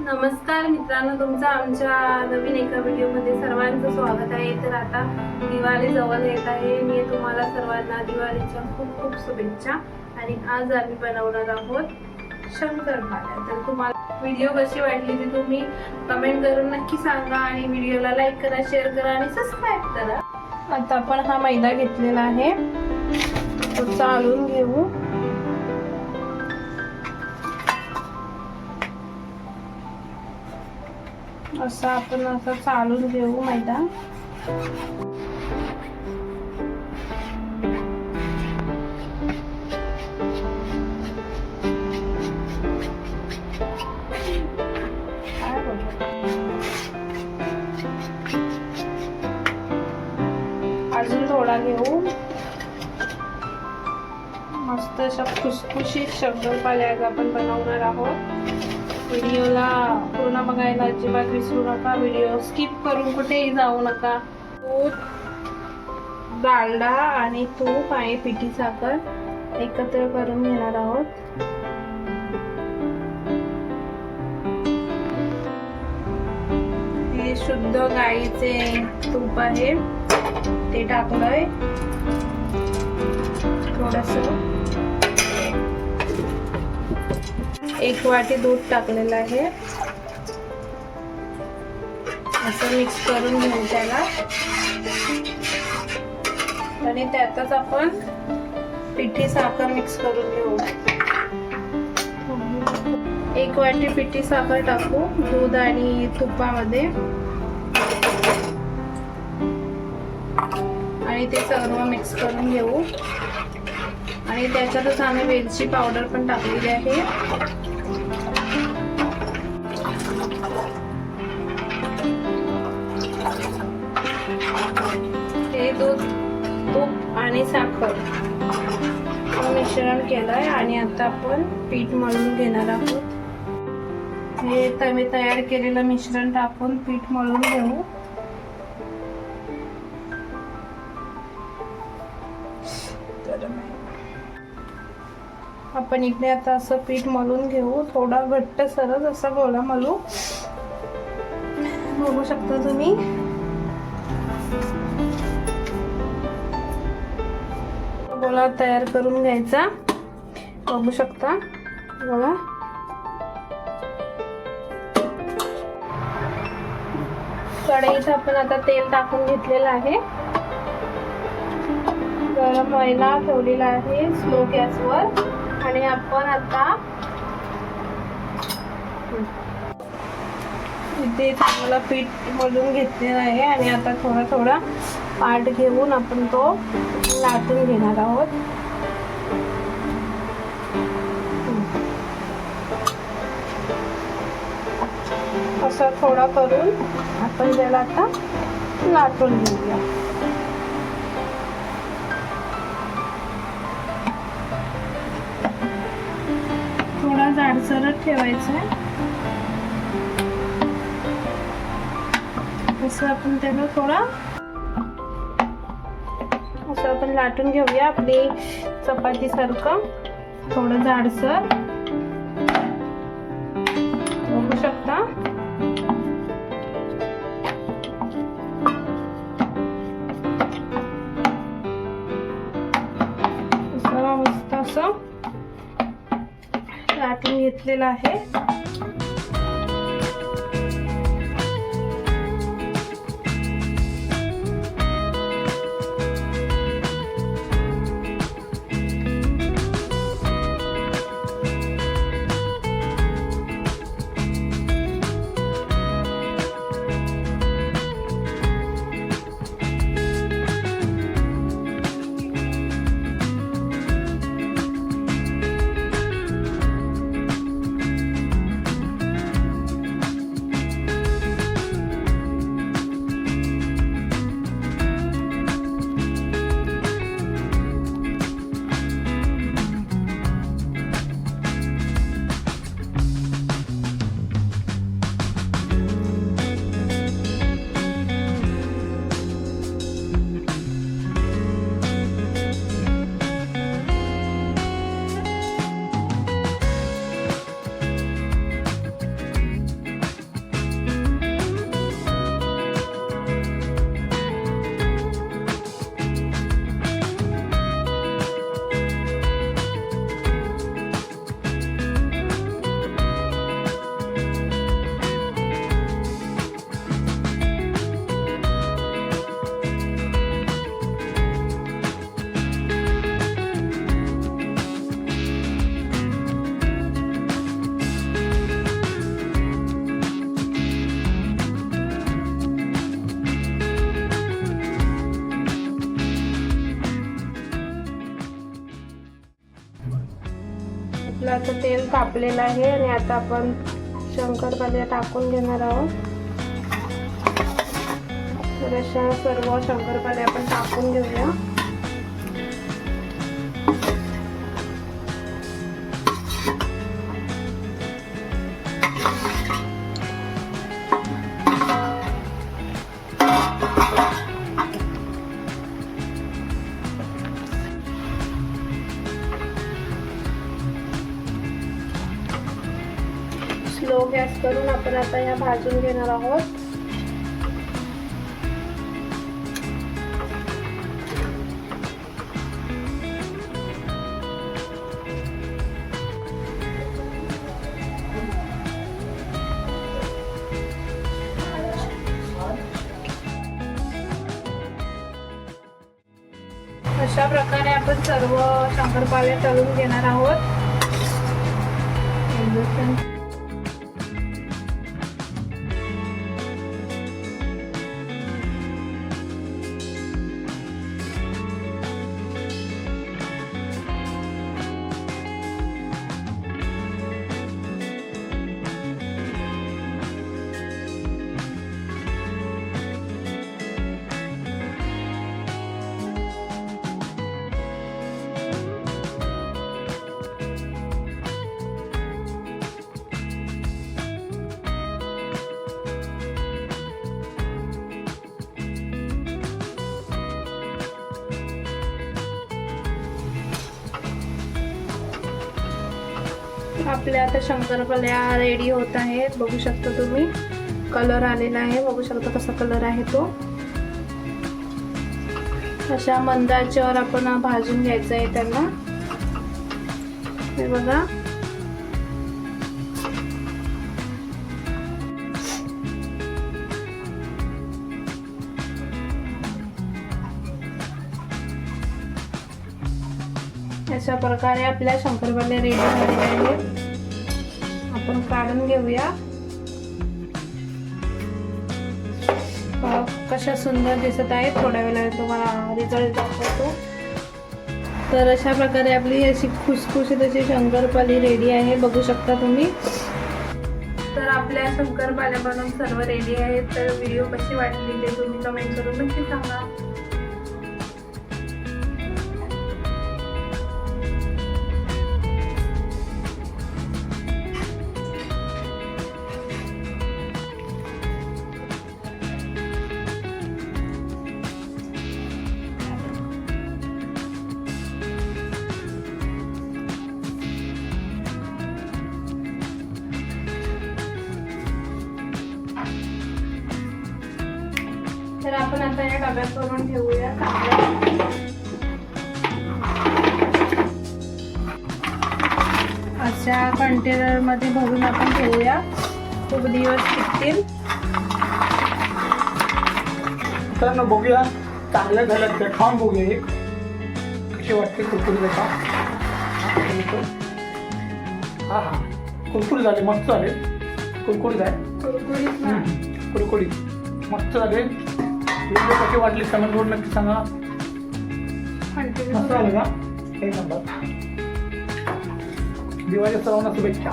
नमस्कार मित्रांनो तुमचं आमच्या नवीन एका व्हिडिओमध्ये सर्वांचं स्वागत आहे. तर आता दिवाळी जवळ येत आहे. मी तुम्हाला सर्वांना दिवाळीच्या खूप खूप शुभेच्छा. आणि आज आम्ही बनवणार आहोत शंकरपाळ्या तर तुम्हाला व्हिडिओ कशी वाटली ती तुम्ही कमेंट करून नक्की सांगा आणि व्हिडिओला लाईक करा शेअर करा आणि सबस्क्राईब करा. आता आपण हा मैदा घेतलेला आहे. तो चालून घेऊ. असं आपण असं चालून घेऊ मैदा. अजून थोडा घेऊ. मस्त अशा खुसखुशीत शंकरपाळ्या आज आपण बनवणार आहोत. व्हिडिओला पूर्ण बघायला अजिबात विसरू नका. व्हिडिओ स्किप करून कुठेही जाऊ नका. दूध डालडा आणि तूप आणि पिठी साखर एकत्र करून घेणार आहोत. हे शुद्ध गाईचे तूप आहे. ते टाकलंय. थोडस एक वाटी दूध टाकलेलं आहे. असं मिक्स करून घेऊ त्याला. आणि त्यातच आपण पिठी साखर मिक्स करून घेऊ. एक वाटी पिठी साखर टाकू दूध आणि तुपामध्ये. आणि ते सर्व मिक्स करून घेऊ. आणि त्याच्यातच आम्ही वेलची पावडर पण टाकलेली आहे. हे दूध तूप आणि साखर मिश्रण मिश्रण केलंय आणि आता आपण पीठ मळून घेणार आहोत. हे तवे तयार केलेलं मिश्रण टाकून पीठ मळून घेऊ. आपण इकडे आता असं पीठ मलून घेऊ. थोडा घट्ट सरस असा गोळा मलू बघू शकता तुम्ही. गोळा तयार करून घ्यायचा. बघू शकता गोळा. कढईत आपण आता तेल टाकून घेतलेलं आहे. गरम व्हायला ठेवलेला आहे स्लो गॅसवर. आणि आपण आता इथे चांगलं पीठ मधून घेतलेलं आहे आणि आता थोडा थोडा पाठ घेऊन आपण तो लाटून घेणार आहोत. असं थोडा करून आपण त्याला आता लाटून घेऊया. सरळ ठेवायचं आहे असं आपण त्याला थोडा असं आपण लाटून घेऊया आपली चपाती सारखं थोडं जाडसर. बघू शकता? घेतलेला आहे. आता तेल तापलेलं आहे आणि आता आपण शंकरपाल्या टाकून घेणार आहोत. तर अशा सर्व शंकरपाल्या आपण टाकून घेऊया. स्लो गॅस करून आपण आता या भाजून घेणार आहोत. अशा प्रकारे आपण सर्व शंकरपाळे तळून घेणार आहोत. आपल्या आता शंकरपाल्या रेडी होत आहेत बघू शकता तुम्ही. कलर आलेला आहे. बघू शकता कसा कलर आहे तो. अशा मंदाच्यावर आपण भाजून घ्यायचं आहे त्यांना. हे बघा. अशा प्रकारे आपल्या शंकरपाल्या रेडी झालेल्या आहेत. आपण काढून घेऊया. कशा सुंदर दिसत आहेत. थोड्या वेळाने तुम्हाला रिझल्ट दाखवतो. तर अशा प्रकारे आपली अशी खुसखुशीत अशी शंकरपाली रेडी आहे. बघू शकता तुम्ही. तर आपल्या शंकरपाल्या बनवून सर्व रेडी आहेत. तर व्हिडिओ कशी वाटली ते तुम्ही कमेंट करून नक्की सांगा. आपण आता या डब्यात करून ठेवूया. अशा कंटेनरमध्ये भरून आपण ठेवूया. खूप दिवस टिकतील. तर बघूया. चांगल्या झाल्यात का खाऊन बघूया एक. कशी वाटते कुरकुरी का हा हा. कुरकुरी झाले मस्त झाले. कुरकुरीत आहे. कुरकुरीत हम्म, कुरकुरीत. मस्त झाले. व्हिडिओ कशी वाटली कमेंटवर नक्की सांगा. मस्त झालं का एक नंबर दिवाळी सर्वांना शुभेच्छा.